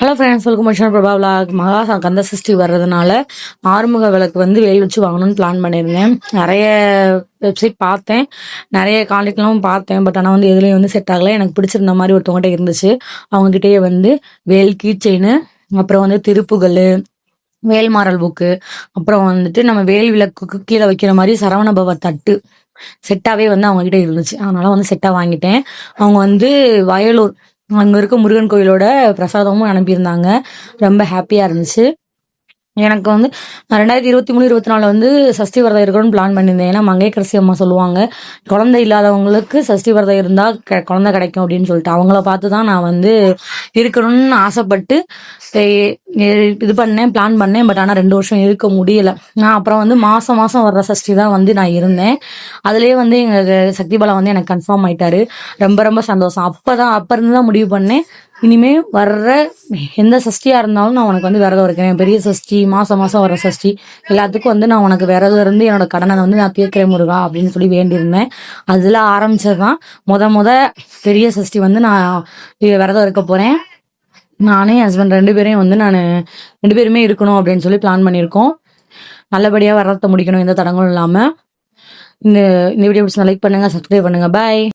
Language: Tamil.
ஹலோ ஃப்ரெண்ட்ஸ் வெல்கம் மஷன் பிரபா விலாக் மகா கந்த சஷ்டி வர்றதுனால ஆறுமுக விளக்கு வந்து வேல் வச்சு வாங்கணும்னு பிளான் பண்ணியிருந்தேன். நிறைய வெப்சைட் பார்த்தேன். நிறைய காண்டாக்ட்லாம் பார்த்தேன். பட் ஆனால் வந்து எதுலேயும் வந்து செட் ஆகலை. எனக்கு பிடிச்சிருந்த மாதிரி ஒருத்தவங்ககிட்ட இருந்துச்சு. அவங்ககிட்டயே வந்து வேல் கீச்செயின் அப்புறம் வந்து திருப்புகள் வேல்மாரல் புக்கு அப்புறம் வந்துட்டு நம்ம வேல் விளக்குக்கு கீழே வைக்கிற மாதிரி சரவணபவ தட்டு செட்டாவே வந்து அவங்க கிட்ட இருந்துச்சு. அதனால வந்து செட்டா வாங்கிட்டேன். அவங்க வந்து வயலூர் அங்கே இருக்க முருகன் கோயிலோட பிரசாதமும் அனுப்பியிருந்தாங்க. ரொம்ப ஹாப்பியாக இருந்துச்சு. எனக்கு வந்து ரெண்டாயிரத்தி இருபத்தி மூணு இருபத்தி நாலு வந்து சஷ்டி விரதம் இருக்கணும்னு பிளான் பண்ணியிருந்தேன். ஏன்னா மங்கைக்கரசி அம்மா சொல்லுவாங்க குழந்தை இல்லாதவங்களுக்கு சஷ்டி விரதம் இருந்தால் க- குழந்தை கிடைக்கும் அப்படின்னு சொல்லிட்டு. அவங்கள பார்த்து தான் நான் வந்து இருக்கணும்னு ஆசைப்பட்டு இது பண்ணேன் பிளான் பண்ணேன் பட் ஆனால் ரெண்டு வருஷம் இருக்க முடியல. நான் அப்புறம் வந்து மாதம் மாதம் வர்ற சஷ்டி தான் வந்து நான் இருந்தேன். அதுலேயே வந்து எங்கள் சக்தி பாலா வந்து எனக்கு கன்ஃபார்ம் ஆயிட்டாரு. ரொம்ப ரொம்ப சந்தோஷம். அப்போ தான் அப்போ இருந்து தான் முடிவு பண்ணேன். இனிமே வர்ற எந்த சஷ்டியாக இருந்தாலும் நான் உனக்கு வந்து விரதம் இருக்கிறேன். பெரிய சஷ்டி மாதம் மாதம் வர சஷ்டி எல்லாத்துக்கும் வந்து நான் உனக்கு விரதம் இருந்து என்னோட கடனை வந்து நான் தீர்க்கிறேன் முருகா அப்படின்னு சொல்லி வேண்டியிருந்தேன். ஆரம்பித்தது தான் முத முத பெரிய சஷ்டி வந்து நான் விரதம் இருக்க போகிறேன் நானே ஹஸ்பண்ட் ரெண்டு பேரையும் வந்து நான் ரெண்டு பேருமே இருக்கணும் அப்படின்னு சொல்லி பிளான் பண்ணியிருக்கோம். நல்லபடியாக வரத்தை முடிக்கணும் எந்த தடங்களும் இல்லாமல் இந்த இந்த வீடியோ பிடிச்சா லைக் பண்ணுங்கள் சப்ஸ்கிரைப் பண்ணுங்கள் பாய்